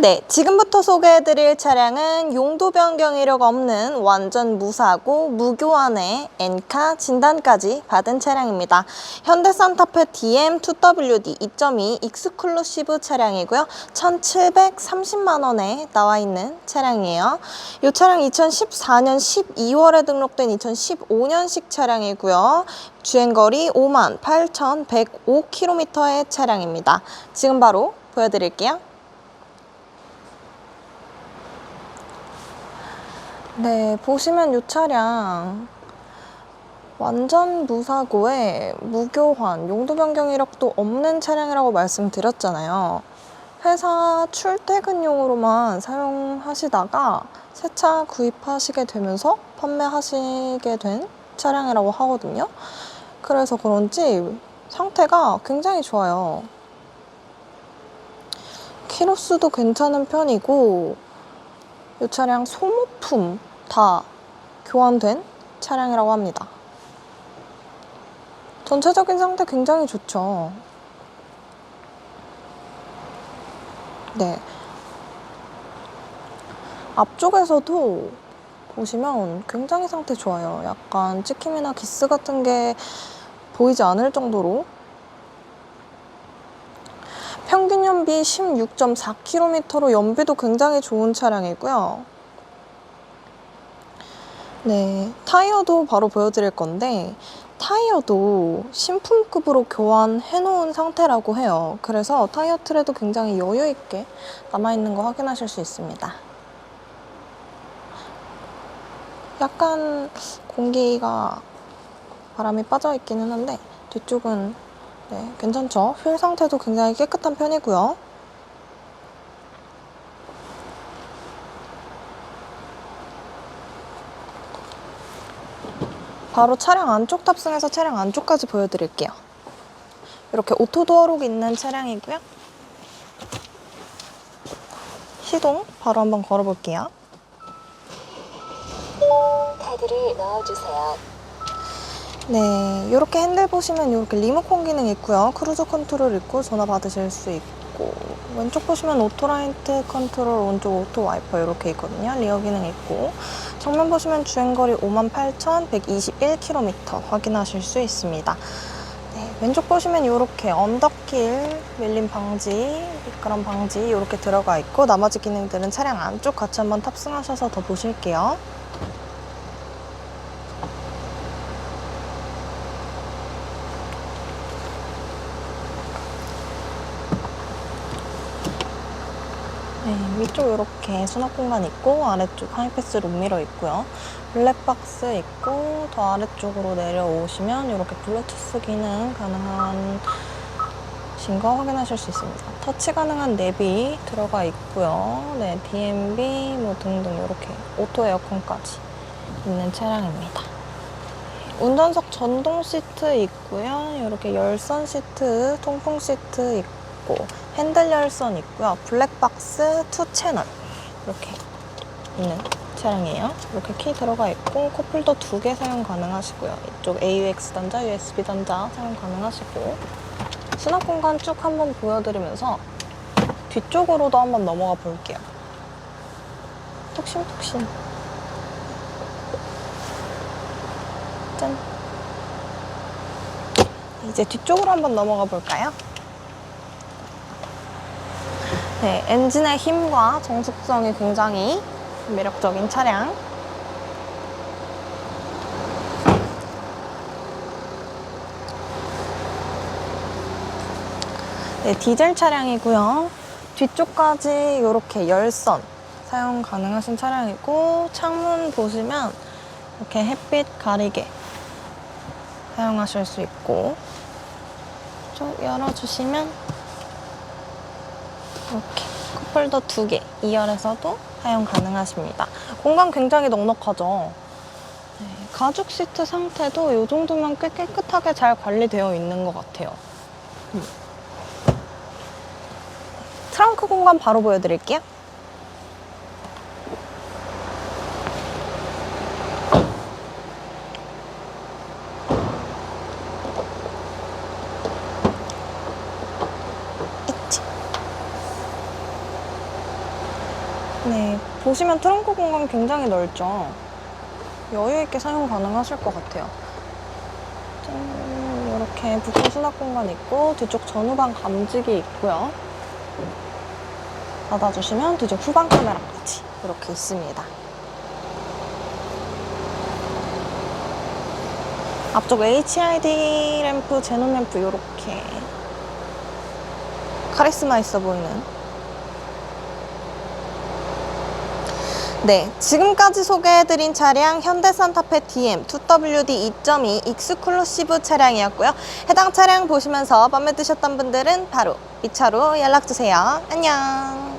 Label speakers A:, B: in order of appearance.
A: 네, 지금부터 소개해드릴 차량은 용도 변경 이력 없는 완전 무사고 무교환의 엔카 진단까지 받은 차량입니다. 현대 산타페 DM 2WD 2.2 익스클루시브 차량이고요. 1,730만 원에 나와 있는 차량이에요. 이 차량 2014년 12월에 등록된 2015년식 차량이고요. 주행거리 5만 8,105km의 차량입니다. 지금 바로 보여드릴게요. 네, 보시면 이 차량 완전 무사고에 무교환, 용도 변경 이력도 없는 차량이라고 말씀드렸잖아요. 회사 출퇴근용으로만 사용하시다가 새 차 구입하시게 되면서 판매하시게 된 차량이라고 하거든요. 그래서 그런지 상태가 굉장히 좋아요. 키로수도 괜찮은 편이고 이 차량 소모품 다 교환된 차량이라고 합니다. 전체적인 상태 굉장히 좋죠. 네. 앞쪽에서도 보시면 굉장히 상태 좋아요. 약간 찍힘이나 기스 같은 게 보이지 않을 정도로 평균 연비 16.4km로 연비도 굉장히 좋은 차량이고요. 네, 타이어도 바로 보여드릴 건데 타이어도 신품급으로 교환해 놓은 상태라고 해요. 그래서 타이어 트레도 굉장히 여유 있게 남아 있는 거 확인하실 수 있습니다. 약간 공기가 바람이 빠져 있기는 한데 뒤쪽은 네, 괜찮죠? 휠 상태도 굉장히 깨끗한 편이고요. 바로 차량 안쪽 탑승해서 차량 안쪽까지 보여드릴게요. 이렇게 오토도어록 있는 차량이고요. 시동 바로 한번 걸어볼게요.
B: 카드를 넣어주세요.
A: 네, 이렇게 핸들 보시면 이렇게 리모컨 기능 있고요. 크루즈 컨트롤 있고 전화 받으실 수 있고 왼쪽 보시면 오토라이트 컨트롤, 오른쪽 오토 와이퍼 이렇게 있거든요. 리어 기능 있고 정면 보시면 주행거리 58,121km 확인하실 수 있습니다. 네, 왼쪽 보시면 이렇게 언덕길 밀림 방지, 미끄럼 방지 이렇게 들어가 있고 나머지 기능들은 차량 안쪽 같이 한번 탑승하셔서 더 보실게요. 네, 위쪽 이렇게 수납 공간 있고 아래쪽 하이패스 룸미러 있고요. 블랙박스 있고 더 아래쪽으로 내려오시면 이렇게 블루투스 기능 가능한 신거 확인하실 수 있습니다. 터치 가능한 내비 들어가 있고요. 네, DMB 뭐 등등 이렇게 오토 에어컨까지 있는 차량입니다. 운전석 전동 시트 있고요. 이렇게 열선 시트, 통풍 시트 있고 핸들 열선 있고요. 블랙박스 투 채널 이렇게 있는 차량이에요. 이렇게 키 들어가 있고 컵홀더 두 개 사용 가능하시고요. 이쪽 AUX 단자, USB 단자 사용 가능하시고 수납 공간 쭉 한번 보여드리면서 뒤쪽으로도 한번 넘어가 볼게요. 톡신톡신. 짠. 이제 뒤쪽으로 한번 넘어가 볼까요? 네, 엔진의 힘과 정숙성이 굉장히 매력적인 차량. 네, 디젤 차량이고요. 뒤쪽까지 이렇게 열선 사용 가능하신 차량이고 창문 보시면 이렇게 햇빛 가리개 사용하실 수 있고 쭉 열어주시면 이렇게 컵홀더 두 개, 2열에서도 사용 가능하십니다. 공간 굉장히 넉넉하죠. 네, 가죽 시트 상태도 이 정도면 꽤 깨끗하게 잘 관리되어 있는 것 같아요. 음. 트렁크 공간 바로 보여드릴게요. 네, 보시면 트렁크 공간 굉장히 넓죠. 여유 있게 사용 가능하실 것 같아요. 짠, 이렇게 부품 수납 공간 있고 뒤쪽 전후방 감지기 있고요. 닫아주시면 뒤쪽 후방 카메라까지 이렇게 있습니다. 앞쪽 HID 램프, 제논 램프 이렇게 카리스마 있어 보이는 네, 지금까지 소개해드린 차량 현대산타페 DM 2WD 2.2 익스클루시브 차량이었고요. 해당 차량 보시면서 마음에 드셨던 분들은 바로 이 차로 연락주세요. 안녕!